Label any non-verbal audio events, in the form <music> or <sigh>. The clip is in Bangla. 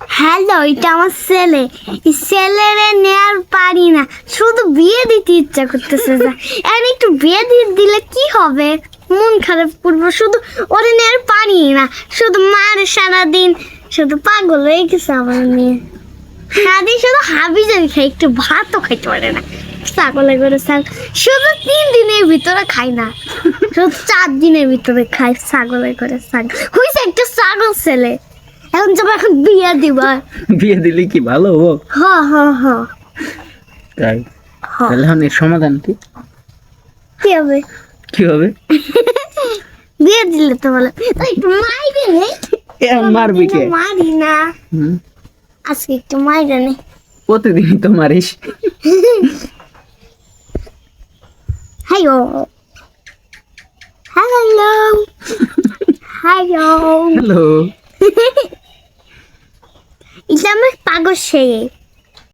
হ্যালো, এটা আমার ছেলে। ছেলেরে নেয়ার পারি না। শুধু বিয়ে দিতে ইচ্ছা করতেছে যা। এখন একটু বিয়ে দিয়ে দিলে কি হবে? মন খারাপ করব। শুধু ওরে নেয়ার পারি না। শুধু মার সারাদিন। শুধু পাগল হয়ে গেছে আমার নিয়ে সারাদিন শুধু হাবি জাবি খাই একটু ভাতও খাইতে পারে না। ছাগলে করে ছাগ শুধু তিন দিনের ভিতরে খাই না। শুধু চার দিনের ভিতরে খাই ছাগলে করে ছাগ। হয়েছে একটা ছাগল ছেলে। এখন যাব এখন বিয়ে দিবা। বিয়ে দিলে কি ভালো হব? হ হ হ। তাই? তাহলে এখন এর সমাধান কি? কি হবে? কি হবে? বিয়ে দিলে তো বলে "ওই একটু নে এ মারবি কে? মারি না। আজকে একটু মাইরে নে। প্রতিদিনই তো মারিস? হ্যালো। <laughs> Hello hello <laughs> hello. এটা আমার পাগল সে